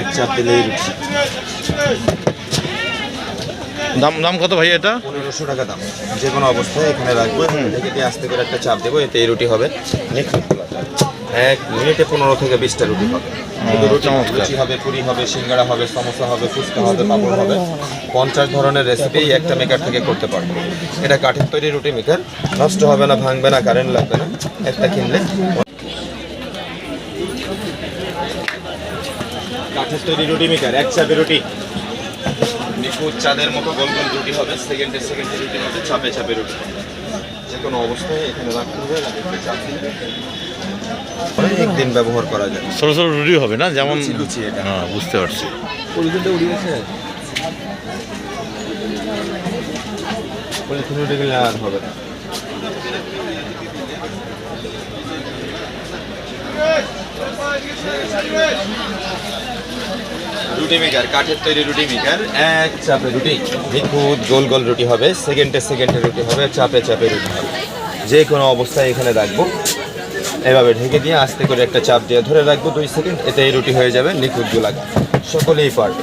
এক দিলেই রুটি দাম দাম কত ভাই এটা? পনেরোশো টাকা দাম। যে কোনো অবস্থায় এখানে রাখব। দিয়ে আস্তে করে একটা চাপ দেবো এতে এই রুটি হবে। এক মিনিটে পনেরো থেকে বিশটা রুটি হবে। লুচি হবে পুরি হবে সিঙ্গাড়া হবে সমোসা হবে ফুচকা হবে পাপড় হবে। পঞ্চাশ ধরনের রেসিপি একটা মেকার থেকে করতে পারব। এটা কাঠের তৈরি রুটি মেকার নষ্ট হবে না ভাঙবে না কারেন্ট লাগবে না। একটা কিনলে কাঠের তৈরি রুটি মেকার এক চাপে রুটি। নিখুঁত চাঁদের মতো গোল গোল রুটি হবে সেকেন্ডে সেকেন্ডে রুটি হবে চাপে চাপে রুটি যে কোনো অবস্থায় এখানে রাখতে হবে আর একটু চাপ দিলে অনেক দিন ব্যবহার করা যায় ছোট ছোট রুটি হবে না? যেমন লুচি, এটা। হ্যাঁ বুঝতে পারছি। পলিথিন উঠে গেলে আর হবে না। রুটি মেকার কাঠের তৈরি রুটি মেকার এক চাপে রুটি। নিখুঁত গোল গোল রুটি হবে সেকেন্ডে সেকেন্ডে রুটি হবে, চাপে চাপে রুটি হবে। যে কোনো অবস্থায় এখানে রাখব। এভাবে ঢেকে দিয়ে আস্তে করে একটা চাপ দিয়ে ধরে রাখব দুই সেকেন্ড এতেই রুটি হয়ে যাবে নিখুঁত গোলাগ সকলেই পারবে।